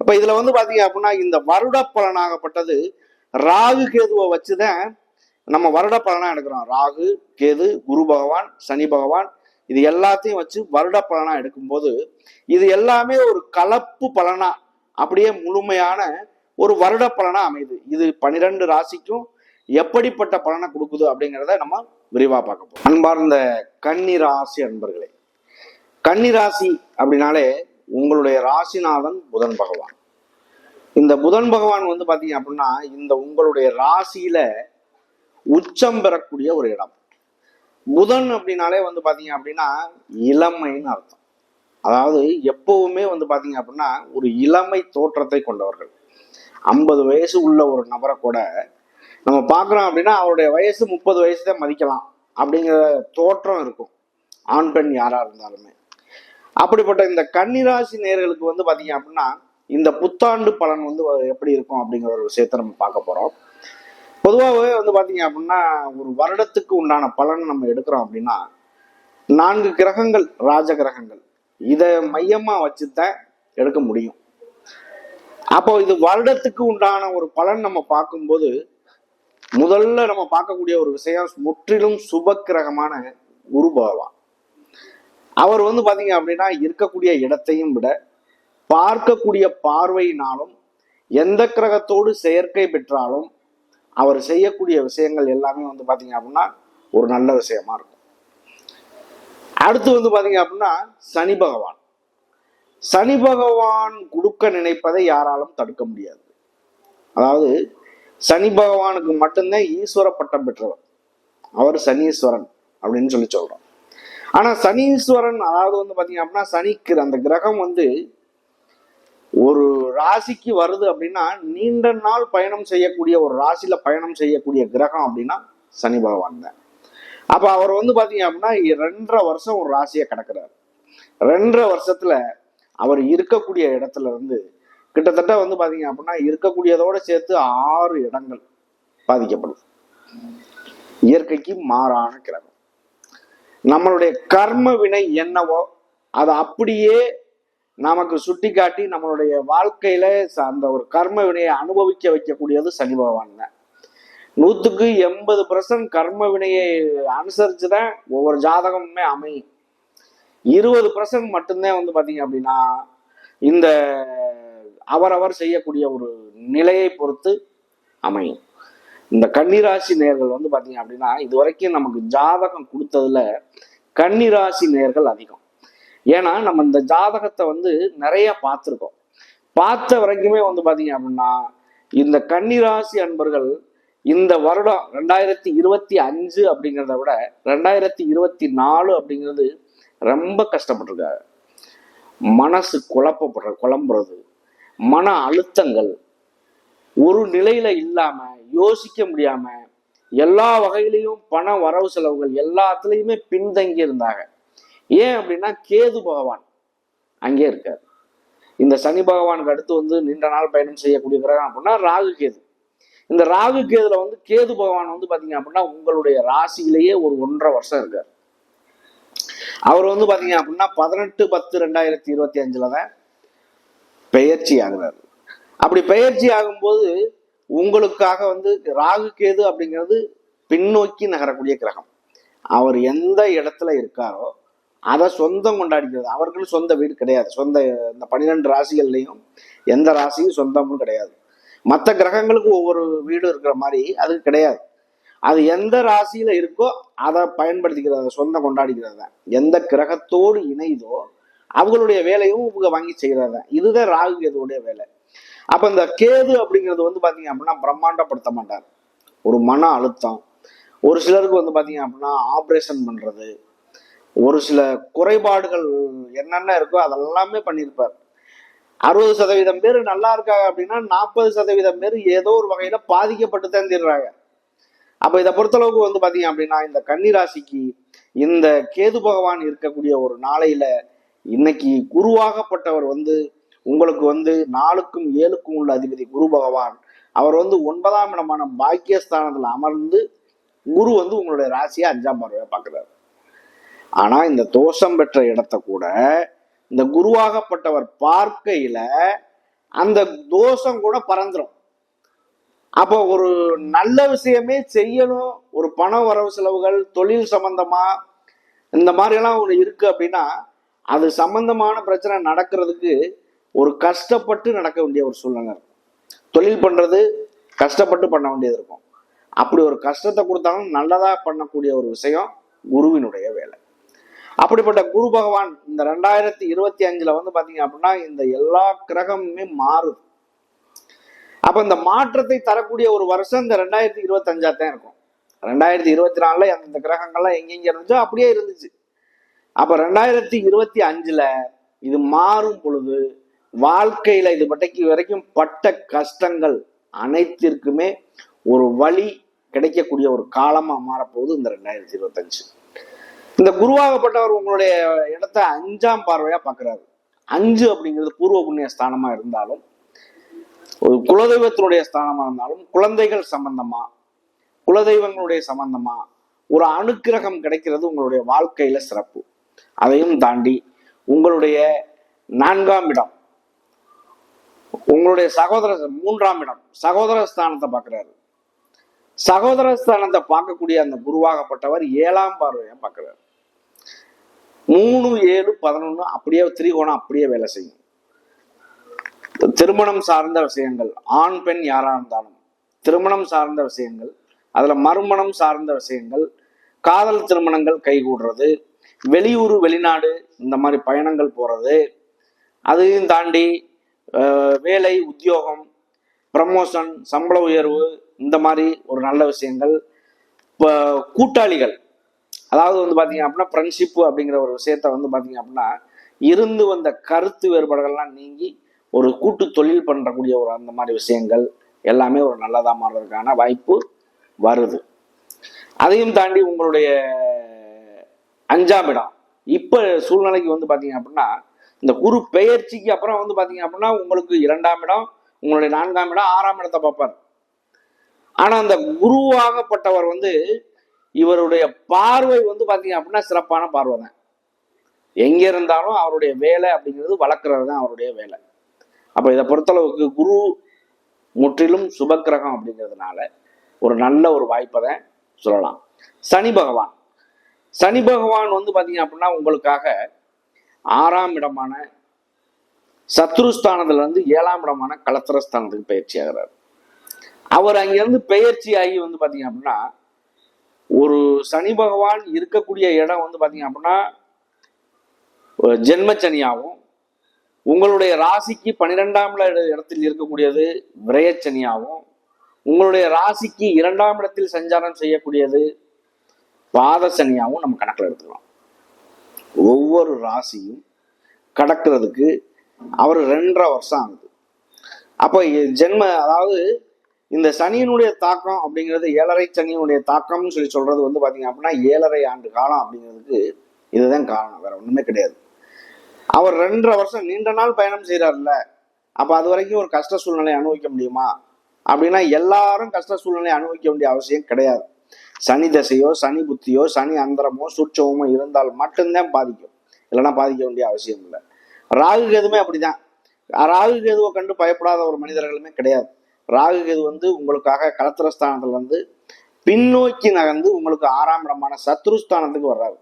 அப்ப இதுல வந்து பாத்தீங்க அப்படின்னா இந்த வருட பலனாகப்பட்டது ராகு கேதுவை வச்சுதான் நம்ம வருட பலனா எடுக்கிறோம். ராகு கேது குரு பகவான் சனி பகவான் இது எல்லாத்தையும் வச்சு வருட பலனா எடுக்கும்போது இது எல்லாமே ஒரு கலப்பு பலனா அப்படியே முழுமையான ஒரு வருட பலனா அமையுது. இது பனிரெண்டு ராசிக்கும் எப்படிப்பட்ட பலனை கொடுக்குது அப்படிங்கிறத நம்ம விரிவா பார்க்க போறோம். அன்பார்ந்த கன்னி ராசி அன்பர்களே கன்னி ராசி அப்படின்னாலே உங்களுடைய ராசிநாதன் புதன் பகவான். இந்த புதன் பகவான் வந்து பாத்தீங்க அப்படின்னா இந்த உங்களுடைய ராசியில உச்சம் பெறக்கூடிய ஒரு இடம். புதன் அப்படின்னாலே வந்து பாத்தீங்க அப்படின்னா இளமைன்னு அர்த்தம். அதாவது எப்பவுமே வந்து பாத்தீங்க அப்படின்னா ஒரு இளமை தோற்றத்தை கொண்டவர்கள். ஐம்பது வயசு உள்ள ஒரு நபரை கூட நம்ம பார்க்குறோம் அப்படின்னா அவருடைய வயசு முப்பது வயசு தான் மதிக்கலாம். அப்படிங்கிற தோற்றம் இருக்கும். ஆண் பெண் யாரா இருந்தாலுமே. அப்படிப்பட்ட இந்த கன்னிராசி நேர்களுக்கு வந்து பாத்தீங்க அப்படின்னா இந்த புத்தாண்டு பலன் வந்து எப்படி இருக்கும் அப்படிங்கிற ஒரு விஷயத்த நம்ம பார்க்க போறோம். பொதுவாகவே வந்து பாத்தீங்க அப்படின்னா ஒரு வருடத்துக்கு உண்டான பலன் நம்ம எடுக்கிறோம் அப்படின்னா நான்கு கிரகங்கள் ராஜ கிரகங்கள் இதை மையமா வச்சுதான் எடுக்க முடியும். அப்போ இது வருடத்துக்கு உண்டான ஒரு பலன் நம்ம பார்க்கும்போது முதல்ல நம்ம பார்க்கக்கூடிய ஒரு விஷயம் முற்றிலும் சுப கிரகமான குரு பகவான். அவர் வந்து பாத்தீங்க அப்படின்னா இருக்கக்கூடிய இடத்தையும் விட பார்க்கக்கூடிய பார்வையினாலும் எந்த கிரகத்தோடு செயற்கை பெற்றாலும் அவர் செய்யக்கூடிய விஷயங்கள் எல்லாமே வந்து பாத்தீங்க அப்படின்னா ஒரு நல்ல விஷயமா இருக்கும். அடுத்து வந்து பாத்தீங்க அப்படின்னா சனி பகவான். சனி பகவான் கொடுக்க நினைப்பதை யாராலும் தடுக்க முடியாது. அதாவது சனி பகவானுக்கு மட்டும்தான் ஈஸ்வர பட்டம் பெற்றவர். அவர் சனீஸ்வரன் அப்படின்னு சொல்லி சொல்றோம். ஆனா சனீஸ்வரன் அதாவது வந்து பாத்தீங்க அப்படின்னா சனிக்கு அந்த கிரகம் வந்து ஒரு ராசிக்கு வருது அப்படின்னா நீண்ட நாள் பயணம் செய்யக்கூடிய ஒரு ராசியில பயணம் செய்யக்கூடிய கிரகம் அப்படின்னா சனி பகவான் தான். அப்ப அவர் வந்து பாத்தீங்க அப்படின்னா ரெண்டரை வருஷம் ஒரு ராசியை கடக்கிறார். ரெண்டரை வருஷத்துல அவர் இருக்கக்கூடிய இடத்துல இருந்து கிட்டத்தட்ட வந்து பாத்தீங்க அப்படின்னா இருக்கக்கூடியதோட சேர்த்து ஆறு இடங்கள் பாதிக்கப்படுது இயற்கைக்கு மாறான கிரகம். நம்மளுடைய கர்ம வினை என்னவோ அதை அப்படியே நமக்கு சுட்டி காட்டி நம்மளுடைய வாழ்க்கையில ச- அந்த ஒரு கர்ம வினையை அனுபவிக்க வைக்கக்கூடியது சனி பகவான் தான். நூத்துக்கு எண்பது பர்சன்ட் கர்ம வினையை அனுசரித்து தான் ஒவ்வொரு ஜாதகமுமே அமையும். இருபது பர்சன்ட் மட்டும்தான் வந்து பாத்தீங்க அப்படின்னா இந்த அவரவர் செய்யக்கூடிய ஒரு நிலையை பொறுத்து அமையும். இந்த கன்னிராசி நேர்கள் வந்து பார்த்தீங்க அப்படின்னா இது வரைக்கும் நமக்கு ஜாதகம் கொடுத்ததுல கன்னிராசி நேர்கள் அதிகம். ஏன்னா நம்ம இந்த ஜாதகத்தை வந்து நிறைய பார்த்துருக்கோம். பார்த்த வரைக்குமே வந்து பார்த்தீங்க அப்படின்னா இந்த கன்னிராசி அன்பர்கள் இந்த வருடம் ரெண்டாயிரத்தி இருபத்தி அஞ்சு அப்படிங்கிறத விட ரெண்டாயிரத்தி இருபத்தி நாலு அப்படிங்கிறது ரொம்ப கஷ்டப்பட்டிருக்காரு. மனசு குழப்பப்படுற குழம்புறது மன அழுத்தங்கள் ஒரு நிலையில இல்லாம யோசிக்க முடியாம எல்லா வகையிலையும் பண வரவு செலவுகள் எல்லாத்துலேயுமே பின்தங்கி இருந்தாங்க. ஏன் அப்படின்னா கேது பகவான் அங்கே இருக்கார். இந்த சனி பகவானுக்கு அடுத்து வந்து நீண்ட நாள் பயணம் செய்யக்கூடிய கிரகம் அப்படின்னா ராகு கேது. இந்த ராகு கேதுல வந்து கேது பகவான் வந்து பாத்தீங்க அப்படின்னா உங்களுடைய ராசியிலேயே ஒரு ஒன்றரை வருஷம் இருக்கார். அவர் வந்து பாத்தீங்க அப்படின்னா பதினெட்டு பத்து ரெண்டாயிரத்தி இருபத்தி அஞ்சுல தான் பெயர்ச்சி ஆகுறாரு. அப்படி பெயர்ச்சி ஆகும்போது உங்களுக்காக வந்து ராகு கேது அப்படிங்கிறது பின்னோக்கி நகரக்கூடிய கிரகம். அவர் எந்த இடத்துல இருக்காரோ அதை சொந்தம் கொண்டாடிக்கிறது. அவர்களும் சொந்த வீடு கிடையாது. சொந்த இந்த பன்னிரெண்டு ராசிகள்லையும் எந்த ராசியும் சொந்தமும் கிடையாது. மற்ற கிரகங்களுக்கு ஒவ்வொரு வீடு இருக்கிற மாதிரி அது கிடையாது. அது எந்த ராசியில இருக்கோ அதை பயன்படுத்திக்கிறது அதை சொந்தம் கொண்டாடிக்கிறது. தான் எந்த கிரகத்தோடு இணைதோ அவங்களுடைய வேலையும் இவங்க வாங்கி செய்கிறது தான் இதுதான் ராகு கேதுவுடைய வேலை. அப்ப இந்த கேது அப்படிங்கிறது வந்து பாத்தீங்க அப்படின்னா பிரம்மாண்டப்படுத்த மாட்டார். ஒரு மன அழுத்தம். ஒரு சிலருக்கு வந்து பாத்தீங்க அப்படின்னா ஆப்ரேஷன் பண்றது. ஒரு சில குறைபாடுகள் என்னென்ன இருக்கோ அதெல்லாமே பண்ணியிருப்பார் அறுபது சதவீதம் பேர் நல்லா இருக்காங்க அப்படின்னா நாற்பது சதவீதம் பேர் ஏதோ ஒரு வகையில பாதிக்கப்பட்டு தான் தீர்றாங்க. அப்ப இதை பொறுத்தளவுக்கு வந்து பாத்தீங்க அப்படின்னா இந்த கன்னிராசிக்கு இந்த கேது பகவான் இருக்கக்கூடிய ஒரு நாளையில இன்னைக்கு குருவாகப்பட்டவர் வந்து உங்களுக்கு வந்து நாலுக்கும் ஏழுக்கும் உள்ள அதிபதி குரு பகவான். அவர் வந்து ஒன்பதாம் இடமான பாக்கியஸ்தானத்தில் அமர்ந்து குரு வந்து உங்களுடைய ராசியை அஞ்சாம் பார்வையை பார்க்குறாரு. ஆனா இந்த தோஷம் பெற்ற இடத்த கூட இந்த குருவாகப்பட்டவர் பார்க்கையில அந்த தோஷம் கூட பறந்துடும் அப்போ ஒரு நல்ல விஷயமே செய்யணும் ஒரு பண வரவு செலவுகள் தொழில் சம்பந்தமா இந்த மாதிரி எல்லாம் ஒன்று இருக்கு அப்படின்னா அது சம்பந்தமான பிரச்சனை நடக்கிறதுக்கு ஒரு கஷ்டப்பட்டு நடக்க வேண்டிய ஒரு சூழ்நிலை இருக்கும். தொழில் பண்ணுறது கஷ்டப்பட்டு பண்ண வேண்டியது இருக்கும். அப்படி ஒரு கஷ்டத்தை கொடுத்தாலும் நல்லதாக பண்ணக்கூடிய ஒரு விஷயம் குருவினுடைய வேலை. அப்படிப்பட்ட குரு பகவான் இந்த ரெண்டாயிரத்தி இருபத்தி அஞ்சில் வந்து பார்த்தீங்க அப்படின்னா இந்த எல்லா கிரகமுமே மாறுது. அப்போ இந்த மாற்றத்தை தரக்கூடிய ஒரு வருஷம் இந்த ரெண்டாயிரத்தி இருபத்தஞ்சா தான் இருக்கும். ரெண்டாயிரத்தி இருபத்தி நாலில் அந்த கிரகங்கள்லாம் எங்கெங்கே இருந்துச்சோ அப்படியே இருந்துச்சு. அப்போ ரெண்டாயிரத்தி இருபத்தி அஞ்சில் இது மாறும் பொழுது வாழ்க்கையில இது பட்டைக்கு வரைக்கும் பட்ட கஷ்டங்கள் அனைத்திற்குமே ஒரு வழி கிடைக்கக்கூடிய ஒரு காலமா மாறப்போகுது இந்த ரெண்டாயிரத்தி இருபத்தஞ்சு. இந்த குருவாகப்பட்டவர் உங்களுடைய இடத்த அஞ்சாம் பார்வையா பாக்குறாரு. அஞ்சு அப்படிங்கிறது பூர்வ புண்ணிய ஸ்தானமா இருந்தாலும் ஒரு குலதெய்வத்தினுடைய ஸ்தானமா இருந்தாலும் குழந்தைகள் சம்பந்தமா குலதெய்வங்களுடைய சம்பந்தமா ஒரு அனுக்கிரகம் கிடைக்கிறது உங்களுடைய வாழ்க்கையில சிறப்பு. அதையும் தாண்டி உங்களுடைய நான்காம் இடம் உங்களுடைய சகோதர மூன்றாம் இடம் சகோதர ஸ்தானத்தை பார்க்குறாரு. சகோதர ஸ்தானத்தை பார்க்கக்கூடிய அந்த குருவாகப்பட்டவர் ஏழாம் பார்வையா பார்க்குறாரு. மூணு ஏழு பதினொன்னு அப்படியே திரிகோணம் அப்படியே வேலை செய்யும். திருமணம் சார்ந்த விஷயங்கள் ஆண் பெண் யாராக இருந்தாலும் திருமணம் சார்ந்த விஷயங்கள் அதுல மறுமணம் சார்ந்த விஷயங்கள் காதல் திருமணங்கள் கைகூடுறது வெளியூர் வெளிநாடு இந்த மாதிரி பயணங்கள் போறது அதையும் தாண்டி வேலை உத்தியோகம் ப்ரமோஷன் சம்பள உயர்வு இந்த மாதிரி ஒரு நல்ல விஷயங்கள். இப்போ கூட்டாளிகள் அதாவது வந்து பார்த்தீங்க அப்படின்னா ஃப்ரெண்ட்ஷிப்பு அப்படிங்கிற ஒரு விஷயத்த வந்து பார்த்தீங்க அப்படின்னா இருந்து வந்த கருத்து வேறுபாடுகள்லாம் நீங்கி ஒரு கூட்டு தொழில் பண்ணக்கூடிய ஒரு அந்த மாதிரி விஷயங்கள் எல்லாமே ஒரு நல்லதாக மாறுறதுக்கான வாய்ப்பு வருது. அதையும் தாண்டி உங்களுடைய அஞ்சாம் இடம். இப்போ சூழ்நிலைக்கு வந்து பார்த்தீங்க அப்படின்னா இந்த குரு பெயர்ச்சிக்கு அப்புறம் வந்து பார்த்தீங்க அப்படின்னா உங்களுக்கு இரண்டாம் இடம் உங்களுடைய நான்காம் இடம் ஆறாம் இடத்தை பார்ப்பார். ஆனால் அந்த குருவாகப்பட்டவர் வந்து இவருடைய பார்வை வந்து பார்த்தீங்க அப்படின்னா சிறப்பான பார்வை தான். எங்கே இருந்தாலும் அவருடைய வேலை அப்படிங்கிறது வளர்க்குறது தான் அவருடைய வேலை. அப்போ இதை பொறுத்தளவுக்கு குரு முற்றிலும் சுபக்கிரகம் அப்படிங்கிறதுனால ஒரு நல்ல ஒரு வாய்ப்பை தான் சொல்லலாம். சனி பகவான். சனி பகவான் வந்து பார்த்தீங்க அப்படின்னா உங்களுக்காக ஆறாம் இடமான சத்ருஸ்தானத்துல இருந்து ஏழாம் இடமான கலத்திரஸ்தானத்துக்கு பயிற்சி ஆகிறார் அவர் அங்கிருந்து பெயர்ச்சி ஆகி வந்து பாத்தீங்க அப்படின்னா ஒரு சனி பகவான் இருக்கக்கூடிய இடம் வந்து பாத்தீங்க அப்படின்னா ஜென்மச்சனியாகவும் உங்களுடைய ராசிக்கு பன்னிரெண்டாம் இடத்தில் இருக்கக்கூடியது விரயச்சனியாகவும் உங்களுடைய ராசிக்கு இரண்டாம் இடத்தில் சஞ்சாரம் செய்யக்கூடியது பாத சனியாகவும் நம்ம கணக்கில் எடுத்துக்கலாம். ஒவ்வொரு ராசியும் கடக்கிறதுக்கு அவர் ரெண்டரை வருஷம் ஆகுது. அப்போ ஜென்ம அதாவது இந்த சனியினுடைய தாக்கம் அப்படிங்கிறது ஏழரை சனியினுடைய தாக்கம்னு சொல்லி சொல்றது வந்து பாத்தீங்க அப்படின்னா ஏழரை ஆண்டு காலம் அப்படிங்கிறதுக்கு இதுதான் காரணம். வேற ஒண்ணுமே கிடையாது. அவர் ரெண்டரை வருஷம் நீண்ட நாள் பயணம் செய்யறாருல்ல அப்ப அது வரைக்கும் ஒரு கஷ்ட சூழ்நிலையை அனுபவிக்க முடியுமா? அப்படின்னா எல்லாரும் கஷ்ட சூழ்நிலை அனுபவிக்க வேண்டிய அவசியம் கிடையாது. சனி தசையோ சனி புத்தியோ சனி அந்தரமோ சூட்சமோ இருந்தால் மட்டும்தான் பாதிக்கும். இல்லைன்னா பாதிக்க வேண்டிய அவசியம் இல்லை. ராகு கேதுமே அப்படிதான். ராகு கேதுவை கண்டு பயப்படாத ஒரு மனிதர்களுமே கிடையாது. ராகு கேது வந்து உங்களுக்காக கலத்திரஸ்தானத்துல வந்து பின்னோக்கி நகர்ந்து உங்களுக்கு ஆறாம் இடமான சத்ருஸ்தானத்துக்கு வர்றாரு.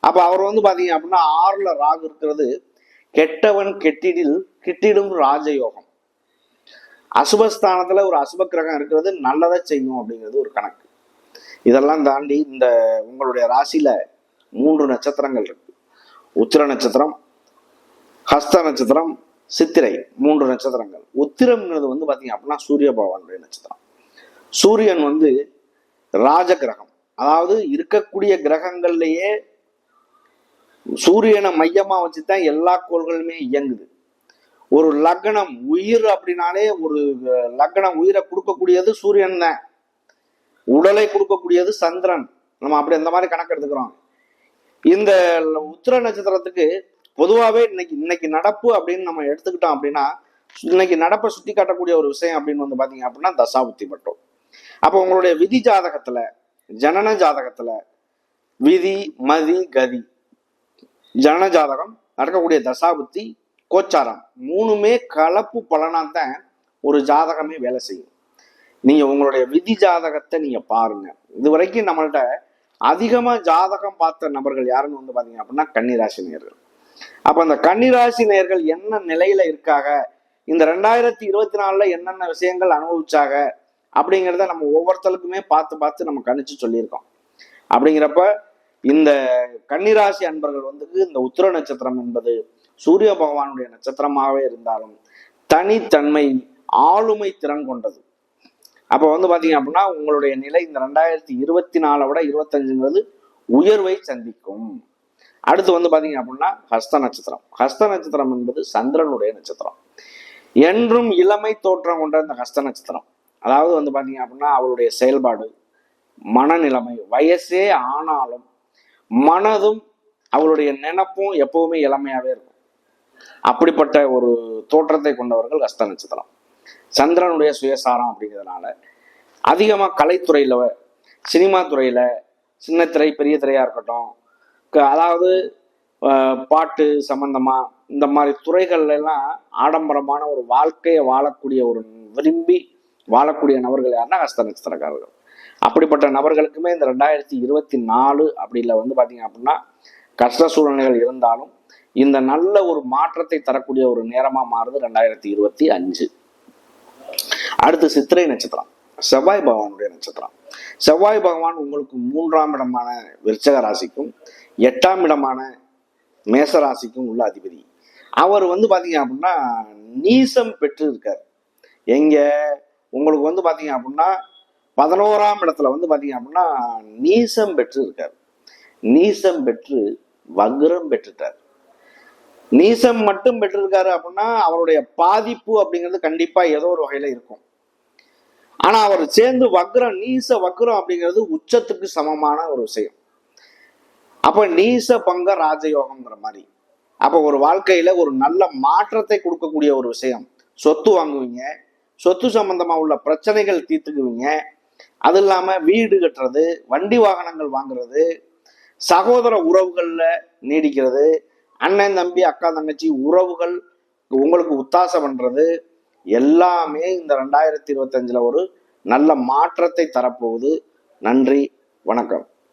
அப்ப அவர் வந்து பாத்தீங்க அப்படின்னா ஆறுல ராகு இருக்கிறது. கெட்டவன் கெட்டிடில் கிட்டிடும் ராஜயோகம். அசுபஸ்தானத்துல ஒரு அசுப கிரகம் இருக்கிறது. நல்லதை செய்யும் அப்படிங்கிறது ஒரு கணக்கு. இதெல்லாம் தாண்டி இந்த உங்களுடைய ராசியில மூன்று நட்சத்திரங்கள் இருக்கு. உத்திர நட்சத்திரம் ஹஸ்த நட்சத்திரம் சித்திரை மூன்று நட்சத்திரங்கள். உத்திரம்ங்கிறது வந்து பார்த்தீங்க அப்படின்னா சூரிய பகவானுடைய நட்சத்திரம். சூரியன் வந்து ராஜ கிரகம். அதாவது இருக்கக்கூடிய கிரகங்கள்லேயே சூரியனை மையமாக வச்சு தான் எல்லா கோள்களுமே இயங்குது. ஒரு லக்னம் உயிர் அப்படின்னாலே ஒரு லக்னம் உயிரை கொடுக்கக்கூடியது சூரியன் தான். உடலை கொடுக்கக்கூடியது சந்திரன். நம்ம அப்படி அந்த மாதிரி கணக்கு எடுத்துக்கிறோம். இந்த உத்திர நட்சத்திரத்துக்கு பொதுவாகவே இன்னைக்கு இன்னைக்கு நடப்பு அப்படின்னு நம்ம எடுத்துக்கிட்டோம் அப்படின்னா இன்னைக்கு நடப்பை சுட்டி காட்டக்கூடிய ஒரு விஷயம் அப்படின்னு வந்து பார்த்தீங்க அப்படின்னா தசாபுத்தி மட்டும் அப்போ உங்களுடைய விதி ஜாதகத்துல ஜனன ஜாதகத்துல விதி மதி கதி. ஜனன ஜாதகம் நடக்கக்கூடிய தசாபுத்தி கோச்சாரம். மூணுமே கலப்பு பலனாத்தான் ஒரு ஜாதகமே வேலை செய்யும். நீங்க உங்களுடைய விதி ஜாதகத்தை நீங்க பாருங்க. இது வரைக்கும் நம்மள்ட்ட அதிகமா ஜாதகம் பார்த்த நபர்கள் யாருன்னு வந்து பாத்தீங்க அப்படின்னா கன்னிராசி நேர்கள் அப்ப அந்த கன்னிராசி நேர்கள் என்ன நிலையில இருக்காங்க? இந்த ரெண்டாயிரத்தி இருபத்தி நாலுல என்னென்ன விஷயங்கள் அனுபவிச்சாங்க? அப்படிங்கிறத நம்ம ஒவ்வொருத்தருக்குமே பார்த்து பார்த்து நம்ம கணிச்சு சொல்லியிருக்கோம். அப்படிங்கிறப்ப இந்த கன்னிராசி அன்பர்கள் வந்து இந்த உத்திர நட்சத்திரம் என்பது சூரிய பகவானுடைய நட்சத்திரமாகவே இருந்தாலும் தனித்தன்மை ஆளுமை திறன் கொண்டது. அப்போ வந்து பார்த்தீங்க அப்படின்னா உங்களுடைய நிலை இந்த ரெண்டாயிரத்தி இருபத்தி நாலை விட இருபத்தஞ்சுங்கிறது உயர்வை சந்திக்கும். அடுத்து வந்து பார்த்தீங்க அப்படின்னா ஹஸ்த நட்சத்திரம். ஹஸ்த நட்சத்திரம் என்பது சந்திரனுடைய நட்சத்திரம். என்றும் இளமை தோற்றம் கொண்ட இந்த ஹஸ்த நட்சத்திரம். அதாவது வந்து பார்த்தீங்க அப்படின்னா அவருடைய செயல்பாடு மனநிலைமை வயசே ஆனாலும் மனதும் அவளுடைய நினப்பும் எப்பவுமே இளமையாகவே இருக்கும். அப்படிப்பட்ட ஒரு தோற்றத்தை கொண்டவர்கள் ஹஸ்த நட்சத்திரம். சந்திரனுடைய சுயசாரம் அப்படிங்கிறதுனால அதிகமாக கலைத்துறையில் சினிமா துறையில் சின்ன திரை பெரிய திரையாக இருக்கட்டும் க- அதாவது பாட்டு சம்பந்தமா இந்த மாதிரி துறைகள்ல எல்லாம் ஆடம்பரமான ஒரு வாழ்க்கையை வாழக்கூடிய ஒரு விரும்பி வாழக்கூடிய நபர்கள் யாருன்னா ஹஸ்த நட்சத்திரக்காரர்கள் அப்படிப்பட்ட நபர்களுக்குமே இந்த ரெண்டாயிரத்தி இருபத்தி நாலு அப்படியில் வந்து பார்த்தீங்க அப்படின்னா கஷ்ட சூழ்நிலைகள் இருந்தாலும் இந்த நல்ல ஒரு மாற்றத்தை தரக்கூடிய ஒரு நேரமாக மாறுது ரெண்டாயிரத்தி இருபத்தி அஞ்சு. அடுத்து சித்திரை நட்சத்திரம். செவ்வாய் பகவானுடைய நட்சத்திரம். செவ்வாய் பகவான் உங்களுக்கு மூன்றாம் இடமான விருச்சக ராசிக்கும் எட்டாம் இடமான மேச ராசிக்கும் உள்ள அதிபதி. அவர் வந்து பாத்தீங்க அப்படின்னா நீசம் பெற்று இருக்கார் எங்க? உங்களுக்கு வந்து பாத்தீங்க அப்படின்னா பதினோராம் இடத்துல வந்து பாத்தீங்க அப்படின்னா நீசம் பெற்று இருக்கார் நீசம் பெற்று வக்ரம் பெற்றுட்டார். நீசம் மட்டும் பெற்றிருக்காரு அப்படின்னா அவருடைய பாதிப்பு அப்படிங்கிறது கண்டிப்பா ஏதோ ஒரு வகையில இருக்கும். ஆனா அவர் சேர்ந்து வக்ரம் நீச வக்ரம் அப்படிங்கிறது உச்சத்துக்கு சமமான ஒரு விஷயம். அப்ப நீச பங்க ராஜயோகம்ங்கிற மாதிரி. அப்ப ஒரு வாழ்க்கையில ஒரு நல்ல மாற்றத்தை கொடுக்கக்கூடிய ஒரு விஷயம். சொத்து வாங்குவீங்க சொத்து சம்பந்தமா உள்ள பிரச்சனைகள் தீர்த்துக்குவீங்க. அது இல்லாம வீடு கட்டுறது வண்டி வாகனங்கள் வாங்குறது சகோதர உறவுகள்ல நீடிக்கிறது அண்ணன் தம்பி அக்கா தங்கச்சி உறவுகள் உங்களுக்கு உத்தாசம் பண்றது எல்லாமே இந்த ரெண்டாயிரத்தி இருபத்தஞ்சில் ஒரு நல்ல மாற்றத்தை தரப்போகுது. நன்றி வணக்கம்.